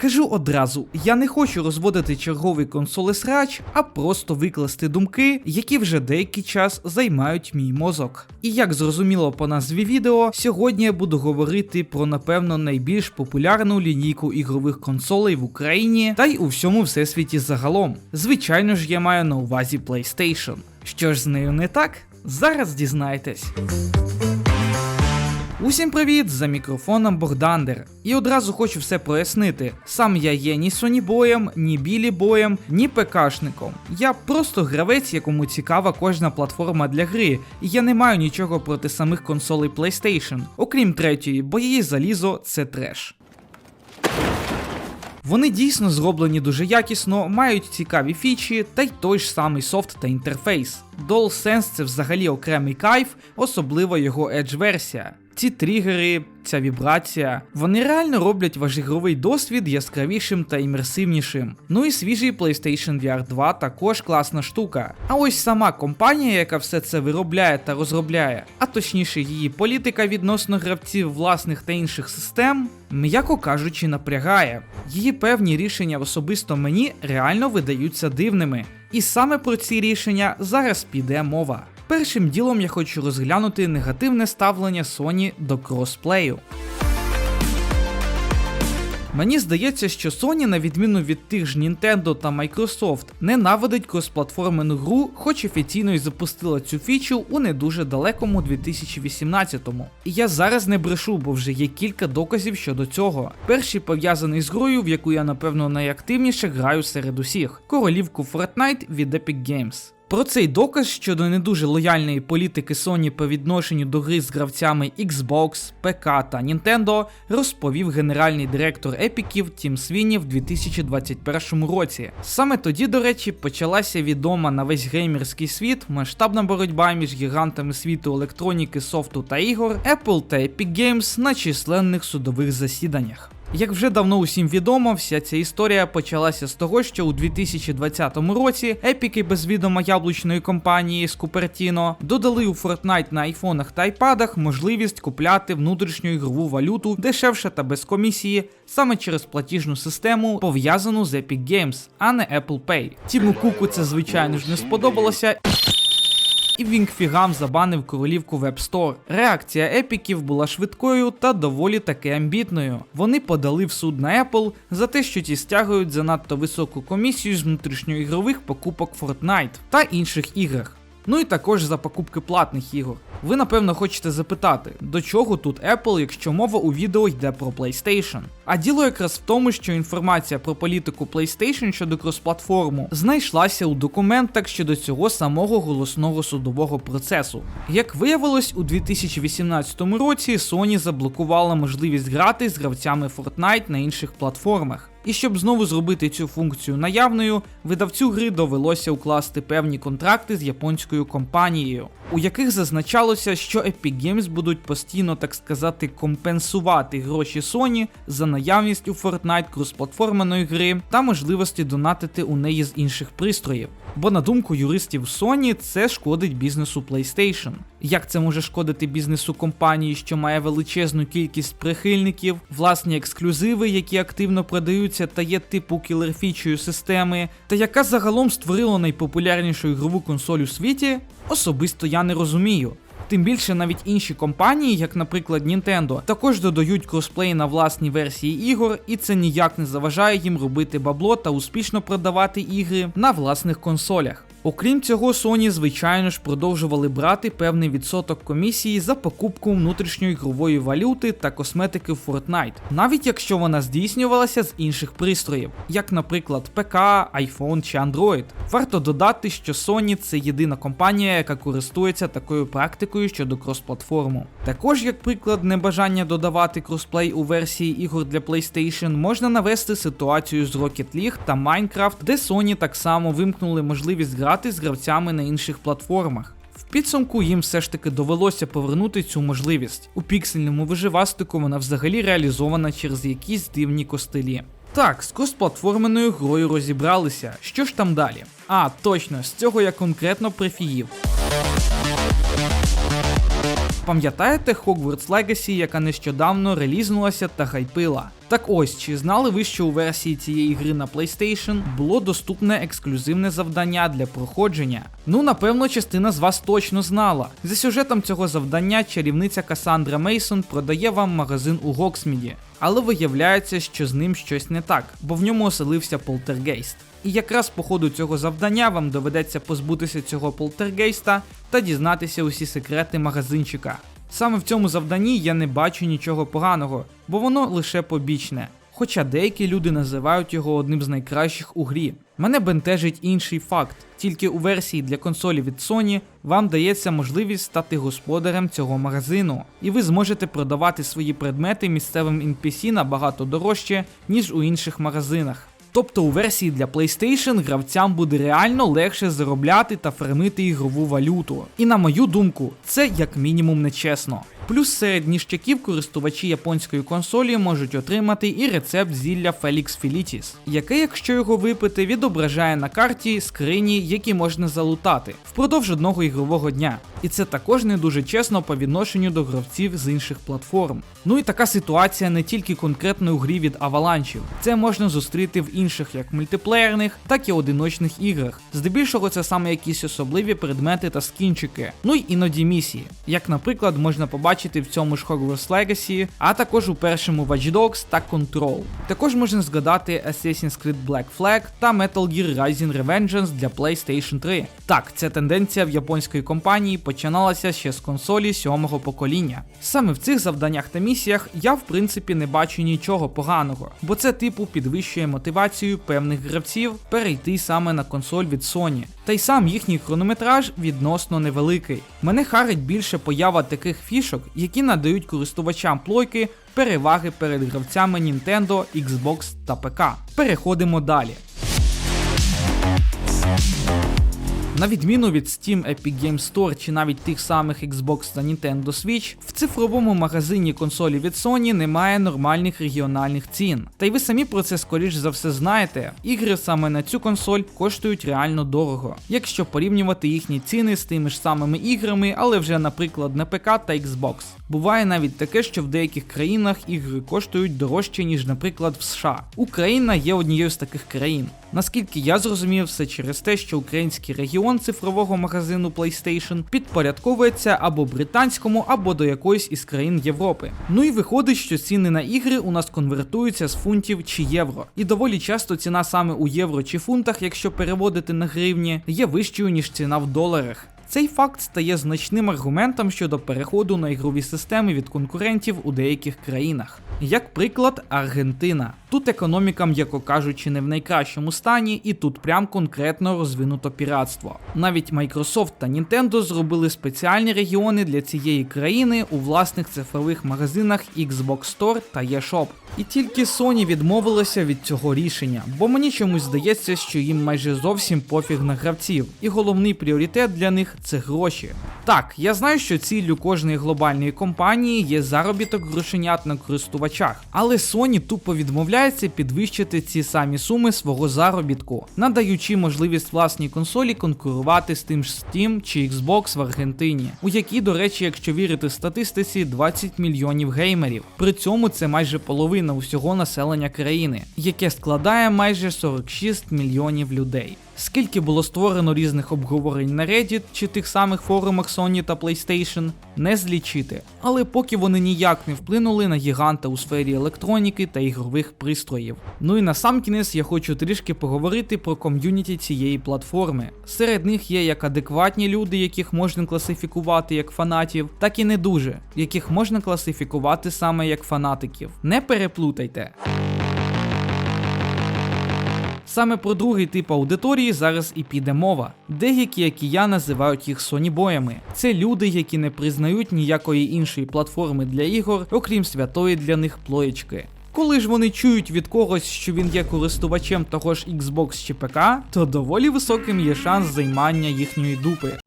Кажу одразу, я не хочу розводити черговий консоли срач, а просто викласти думки, які вже деякий час займають мій мозок. І як зрозуміло по назві відео, сьогодні я буду говорити про напевно найбільш популярну лінійку ігрових консолей в Україні та й у всьому всесвіті загалом. Звичайно ж, я маю на увазі PlayStation. Що ж з нею не так? Зараз дізнаєтесь. Усім привіт! За мікрофоном Богдандер. І одразу хочу все прояснити. Сам я є ні сонібоєм, ні білі боєм, ні ПКшником. Я просто гравець, якому цікава кожна платформа для гри, і я не маю нічого проти самих консолей PlayStation, окрім третьої, бо її залізо це треш. Вони дійсно зроблені дуже якісно, мають цікаві фічі та й той ж самий софт та інтерфейс. DualSense це взагалі окремий кайф, особливо його Edge версія. Ці тригери, ця вібрація, вони реально роблять ваш ігровий досвід яскравішим та імерсивнішим. Ну і свіжий PlayStation VR 2 також класна штука. А ось сама компанія, яка все це виробляє та розробляє, а точніше її політика відносно гравців власних та інших систем, м'яко кажучи, напрягає. Її певні рішення особисто мені реально видаються дивними. І саме про ці рішення зараз піде мова. Першим ділом я хочу розглянути негативне ставлення Sony до кросплею. Мені здається, що Sony, на відміну від тих ж Nintendo та Microsoft, ненавидить кросплатформену гру, хоч офіційно й запустила цю фічу у не дуже далекому 2018-му. І я зараз не брешу, бо вже є кілька доказів щодо цього. Перший пов'язаний з грою, в яку я напевно найактивніше граю серед усіх королівку Fortnite від Epic Games. Про цей доказ щодо не дуже лояльної політики Sony по відношенню до гри з гравцями Xbox, ПК та Nintendo розповів генеральний директор Епіків Тім Свіні в 2021 році. Саме тоді, до речі, почалася відома на весь геймерський світ масштабна боротьба між гігантами світу електроніки, софту та ігор Apple та Epic Games на численних судових засіданнях. Як вже давно усім відомо, вся ця історія почалася з того, що у 2020 році епіки без відома яблучної компанії з Cupertino додали у Fortnite на айфонах та айпадах можливість купляти внутрішню ігрову валюту дешевше та без комісії саме через платіжну систему, пов'язану з Epic Games, а не Apple Pay. Тіму Куку це звичайно ж не сподобалося і Вінгфігам забанив королівку в App Store. Реакція епіків була швидкою та доволі таки амбітною. Вони подали в суд на Apple за те, що ті стягують занадто високу комісію з внутрішньоігрових покупок Fortnite та інших іграх. Ну і також за покупки платних ігор. Ви напевно хочете запитати, до чого тут Apple, якщо мова у відео йде про PlayStation. А діло якраз в тому, що інформація про політику PlayStation щодо кросплатформу знайшлася у документах щодо цього самого голосного судового процесу. Як виявилось, у 2018 році Sony заблокувала можливість грати з гравцями Fortnite на інших платформах. І щоб знову зробити цю функцію наявною, видавцю гри довелося укласти певні контракти з японською компанією, у яких зазначалося, що Epic Games будуть постійно, так сказати, компенсувати гроші Sony за наявність у Fortnite кросплатформеної гри та можливості донатити у неї з інших пристроїв. Бо на думку юристів Sony, це шкодить бізнесу PlayStation. Як це може шкодити бізнесу компанії, що має величезну кількість прихильників, власні ексклюзиви, які активно продаються та є типу кілерфічою системи, та яка загалом створила найпопулярнішу ігрову консоль у світі? Особисто я не розумію. Тим більше навіть інші компанії, як, наприклад, Nintendo, також додають кросплей на власні версії ігор, і це ніяк не заважає їм робити бабло та успішно продавати ігри на власних консолях. Окрім цього, Sony, звичайно ж, продовжували брати певний відсоток комісії за покупку внутрішньої ігрової валюти та косметики в Fortnite, навіть якщо вона здійснювалася з інших пристроїв, як, наприклад, ПК, iPhone чи Android. Варто додати, що Sony це єдина компанія, яка користується такою практикою щодо кросплатформу. Також, як приклад, небажання додавати кросплей у версії ігор для PlayStation, можна навести ситуацію з Rocket League та Minecraft, де Sony так само вимкнули можливість грати з гравцями на інших платформах. В підсумку їм все ж таки довелося повернути цю можливість. У піксельному виживастику вона взагалі реалізована через якісь дивні костелі. Так, з косплатформеною грою розібралися. Що ж там далі? А, точно, з цього я конкретно прифігів. Пам'ятаєте Hogwarts Legacy, яка нещодавно релізнулася та хайпила? Так ось, чи знали ви, що у версії цієї гри на PlayStation було доступне ексклюзивне завдання для проходження? Ну, напевно, частина з вас точно знала. За сюжетом цього завдання чарівниця Касандра Мейсон продає вам магазин у Гоксміді. Але виявляється, що з ним щось не так, бо в ньому оселився полтергейст. І якраз по ходу цього завдання вам доведеться позбутися цього полтергейста та дізнатися усі секрети магазинчика. Саме в цьому завданні я не бачу нічого поганого, бо воно лише побічне. Хоча деякі люди називають його одним з найкращих у грі. Мене бентежить інший факт: тільки у версії для консолі від Sony вам дається можливість стати господарем цього магазину, і ви зможете продавати свої предмети місцевим NPC набагато дорожче, ніж у інших магазинах. Тобто у версії для PlayStation гравцям буде реально легше заробляти та фермити ігрову валюту. І на мою думку, це як мінімум нечесно. Плюс серед ніштяків користувачі японської консолі можуть отримати і рецепт зілля Felix Felicis, яке, якщо його випити, відображає на карті скрині, які можна залутати впродовж одного ігрового дня. І це також не дуже чесно по відношенню до гравців з інших платформ. Ну і така ситуація не тільки конкретно у грі від аваланчів, це можна зустріти в інших як мультиплеєрних, так і одиночних іграх. Здебільшого це саме якісь особливі предмети та скінчики, ну й іноді місії, як, наприклад, можна побачити в цьому ж Hogwarts Legacy, а також у першому Watch Dogs та Control. Також можна згадати Assassin's Creed Black Flag та Metal Gear Rising Revengeance для PlayStation 3. Так, ця тенденція в японської компанії починалася ще з консолі сьомого покоління. Саме в цих завданнях та місіях я в принципі не бачу нічого поганого, бо це типу підвищує мотивацію певних гравців перейти саме на консоль від Sony. Та й сам їхній хронометраж відносно невеликий. Мене харить більше поява таких фішок, які надають користувачам плойки переваги перед гравцями Nintendo, Xbox та ПК. Переходимо далі. На відміну від Steam, Epic Games Store чи навіть тих самих Xbox та Nintendo Switch, в цифровому магазині консолі від Sony немає нормальних регіональних цін. Та й ви самі про це скоріш за все знаєте. Ігри саме на цю консоль коштують реально дорого, якщо порівнювати їхні ціни з тими ж самими іграми, але вже, наприклад, на ПК та Xbox. Буває навіть таке, що в деяких країнах ігри коштують дорожче, ніж, наприклад, в США. Україна є однією з таких країн. Наскільки я зрозумів, все через те, що український регіон цифрового магазину PlayStation підпорядковується або британському, або до якоїсь із країн Європи. Ну і виходить, що ціни на ігри у нас конвертуються з фунтів чи євро. І доволі часто ціна саме у євро чи фунтах, якщо переводити на гривні, є вищою ніж ціна в доларах. Цей факт стає значним аргументом щодо переходу на ігрові системи від конкурентів у деяких країнах. Як приклад, Аргентина. Тут економіка, м'яко кажучи, не в найкращому стані, і тут прям конкретно розвинуто піратство. Навіть Microsoft та Nintendo зробили спеціальні регіони для цієї країни у власних цифрових магазинах Xbox Store та eShop. І тільки Sony відмовилася від цього рішення, бо мені чомусь здається, що їм майже зовсім пофіг на гравців, і головний пріоритет для них це гроші. Так, я знаю, що ціллю кожної глобальної компанії є заробіток грошенят на користувачах, але Sony тупо відмовляється підвищити ці самі суми свого заробітку, надаючи можливість власній консолі конкурувати з тим ж Steam чи Xbox в Аргентині, у якій, до речі, якщо вірити статистиці, 20 мільйонів геймерів. При цьому це майже половина усього населення країни, яке складає майже 46 мільйонів людей. Скільки було створено різних обговорень на Reddit чи тих самих форумах Sony та PlayStation, не злічити. Але поки вони ніяк не вплинули на гіганта у сфері електроніки та ігрових пристроїв. Ну і на сам кінець я хочу трішки поговорити про ком'юніті цієї платформи. Серед них є як адекватні люди, яких можна класифікувати як фанатів, так і не дуже, яких можна класифікувати саме як фанатиків. Не переплутайте. Саме про другий тип аудиторії зараз і піде мова. Деякі, як і я, називають їх сонібоями. Це люди, які не признають ніякої іншої платформи для ігор, окрім святої для них плоєчки. Коли ж вони чують від когось, що він є користувачем того ж Xbox чи ПК, то доволі високим є шанс займання їхньої дупи.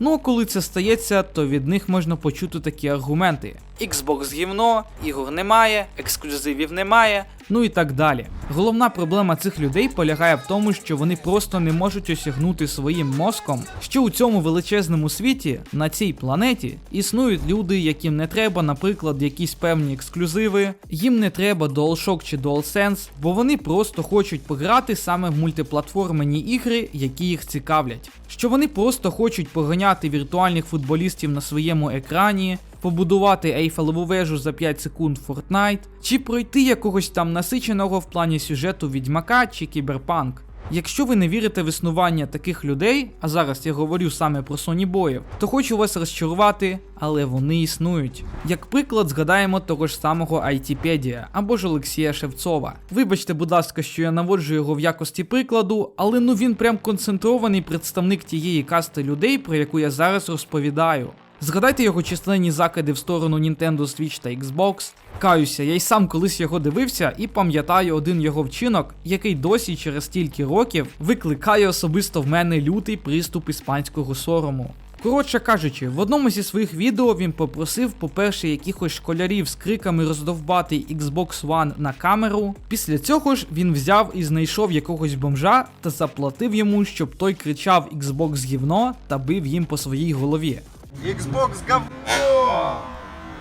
Ну а коли це стається, то від них можна почути такі аргументи. Xbox гівно, ігор немає, ексклюзивів немає, ну і так далі. Головна проблема цих людей полягає в тому, що вони просто не можуть осягнути своїм мозком, що у цьому величезному світі, на цій планеті, існують люди, яким не треба, наприклад, якісь певні ексклюзиви, їм не треба DualShock чи DualSense, бо вони просто хочуть пограти саме в мультиплатформені ігри, які їх цікавлять. Що вони просто хочуть поганяти віртуальних футболістів на своєму екрані, побудувати ейфелеву вежу за 5 секунд Fortnite, чи пройти якогось там насиченого в плані сюжету відьмака чи кіберпанк. Якщо ви не вірите в існування таких людей, а зараз я говорю саме про сонібоїв, то хочу вас розчарувати, але вони існують. Як приклад, згадаємо того ж самого айтіпедія або ж Олексія Шевцова. Вибачте, будь ласка, що я наводжу його в якості прикладу, але ну він прям концентрований представник тієї касти людей, про яку я зараз розповідаю. Згадайте його численні закиди в сторону Nintendo Switch та Xbox. Каюся, я й сам колись його дивився і пам'ятаю один його вчинок, який досі через стільки років викликає особисто в мене лютий приступ іспанського сорому. Коротше кажучи, в одному зі своїх відео він попросив, по-перше, якихось школярів з криками роздовбати Xbox One на камеру. Після цього ж він взяв і знайшов якогось бомжа та заплатив йому, щоб той кричав Xbox гівно та бив їм по своїй голові. Xbox говно!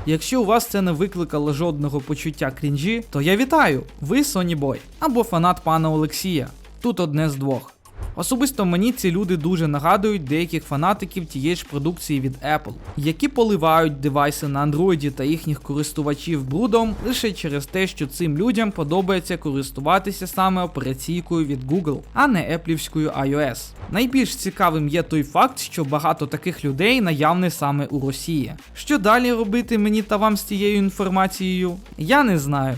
Якщо у вас це не викликало жодного почуття крінжі, то я вітаю! Ви Boy або фанат пана Олексія. Тут одне з двох. Особисто мені ці люди дуже нагадують деяких фанатиків тієї ж продукції від Apple, які поливають девайси на Android та їхніх користувачів брудом лише через те, що цим людям подобається користуватися саме операційкою від Google, а не еплівською iOS. Найбільш цікавим є той факт, що багато таких людей наявне саме у Росії. Що далі робити мені та вам з цією інформацією? Я не знаю.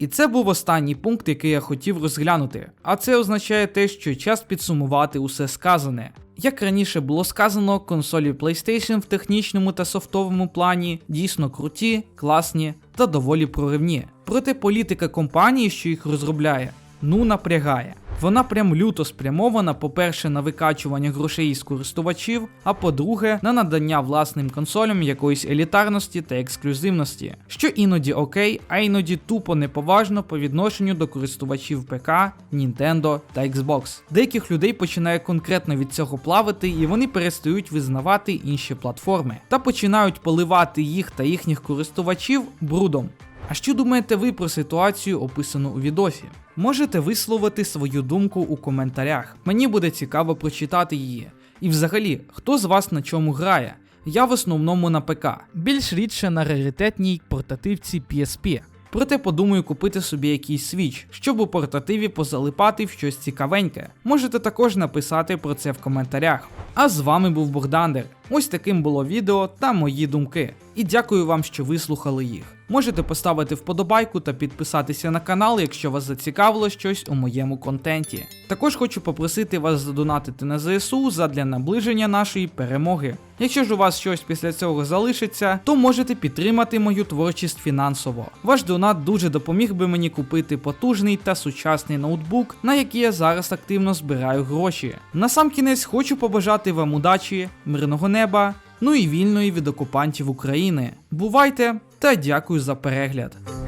І це був останній пункт, який я хотів розглянути. А це означає те, що час підсумувати усе сказане. Як раніше було сказано, консолі PlayStation в технічному та софтовому плані дійсно круті, класні та доволі проривні. Проте політика компанії, що їх розробляє, ну напрягає. Вона прям люто спрямована, по-перше, на викачування грошей із користувачів, а по-друге, на надання власним консолям якоїсь елітарності та ексклюзивності, що іноді окей, а іноді тупо неповажно по відношенню до користувачів ПК, Nintendo та Xbox. Деяких людей починає конкретно від цього плавати, і вони перестають визнавати інші платформи та починають поливати їх та їхніх користувачів брудом. А що думаєте ви про ситуацію, описану у відосі? Можете висловити свою думку у коментарях. Мені буде цікаво прочитати її. І взагалі, хто з вас на чому грає? Я в основному на ПК, більш рідше на раритетній портативці PSP. Проте подумаю купити собі якийсь свіч, щоб у портативі позалипати в щось цікавеньке. Можете також написати про це в коментарях. А з вами був Богдандер. Ось таким було відео та мої думки. І дякую вам, що вислухали їх. Можете поставити вподобайку та підписатися на канал, якщо вас зацікавило щось у моєму контенті. Також хочу попросити вас задонатити на ЗСУ задля наближення нашої перемоги. Якщо ж у вас щось після цього залишиться, то можете підтримати мою творчість фінансово. Ваш донат дуже допоміг би мені купити потужний та сучасний ноутбук, на який я зараз активно збираю гроші. На сам кінець хочу побажати вам удачі, мирного неба, ну і вільної від окупантів України. Бувайте та дякую за перегляд.